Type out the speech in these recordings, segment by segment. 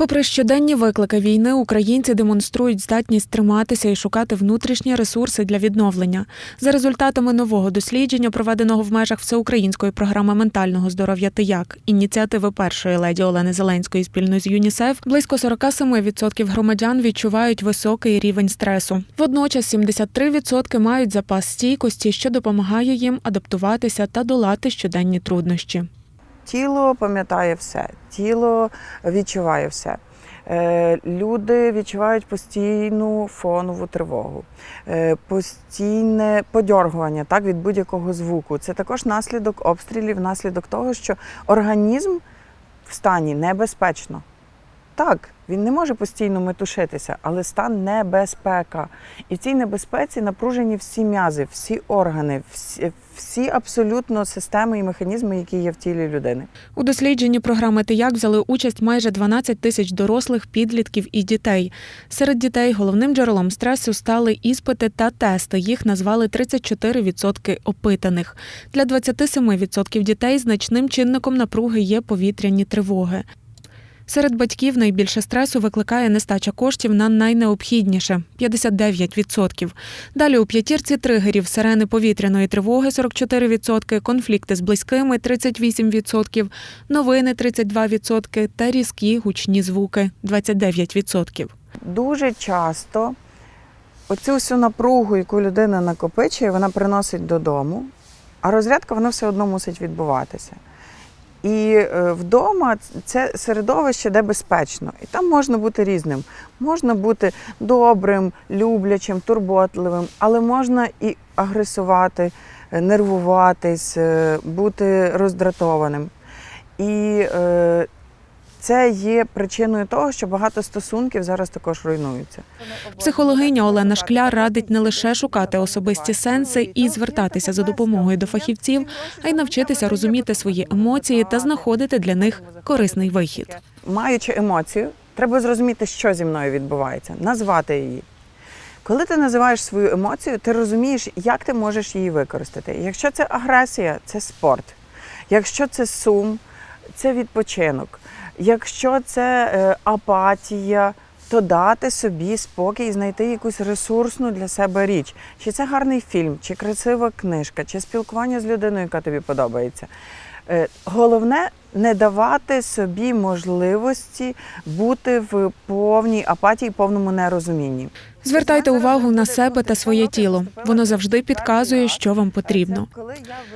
Попри щоденні виклики війни, українці демонструють здатність триматися і шукати внутрішні ресурси для відновлення. За результатами нового дослідження, проведеного в межах всеукраїнської програми ментального здоров'я «Ти як» ініціативи першої леді Олени Зеленської спільно з ЮНІСЕФ, близько 47% громадян відчувають високий рівень стресу. Водночас 73% мають запас стійкості, що допомагає їм адаптуватися та долати щоденні труднощі. Тіло пам'ятає все, тіло відчуває все. Е, Люди відчувають постійну фонову тривогу, е, постійне подьоргування так, від будь-якого звуку. Це також наслідок обстрілів, наслідок того, що організм в стані небезпечно. Так, він не може постійно метушитися, але стан небезпека. І в цій небезпеці напружені всі м'язи, всі органи, всі, всі абсолютно системи і механізми, які є в тілі людини. У дослідженні програми «Ти як» взяли участь майже 12 тисяч дорослих, підлітків і дітей. Серед дітей головним джерелом стресу стали іспити та тести. Їх назвали 34% опитаних. Для 27% дітей значним чинником напруги є повітряні тривоги. Серед батьків найбільше стресу викликає нестача коштів на найнеобхідніше 59%. Далі у п'ятірці тригерів сирени повітряної тривоги 44%, конфлікти з близькими 38%, новини 32% та різкі гучні звуки 29%. Дуже часто оцю всю напругу, яку людина накопичує, вона приносить додому, а розрядка вона все одно мусить відбуватися. І е, вдома це середовище, де безпечно. І там можна бути різним. Можна бути добрим, люблячим, турботливим, але можна і агресувати, е, нервуватись, е, бути роздратованим. І це є причиною того, що багато стосунків зараз також руйнуються. Психологиня Олена Шкляр радить не лише шукати особисті сенси і звертатися за допомогою до фахівців, а й навчитися розуміти свої емоції та знаходити для них корисний вихід. Маючи емоцію, треба зрозуміти, що зі мною відбувається, назвати її. Коли ти називаєш свою емоцію, ти розумієш, як ти можеш її використати. Якщо це агресія, це спорт. Якщо це сум, це відпочинок. Якщо це е, апатія, то дати собі спокій і знайти якусь ресурсну для себе річ. Чи це гарний фільм, чи красива книжка, чи спілкування з людиною, яка тобі подобається. Е, Головне не давати собі можливості бути в повній апатії, повному нерозумінні. Звертайте увагу на себе та своє тіло. Воно завжди підказує, що вам потрібно.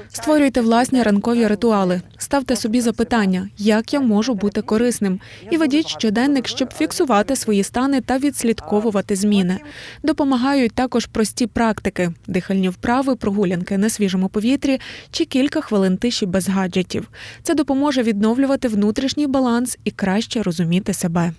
Створюйте власні ранкові ритуали, ставте собі запитання, як я можу бути корисним, і ведіть щоденник, щоб фіксувати свої стани та відслідковувати зміни. Допомагають також прості практики: дихальні вправи, прогулянки на свіжому повітрі чи кілька хвилин тиші без гаджетів. Це допоможе відновлювати внутрішній баланс і краще розуміти себе.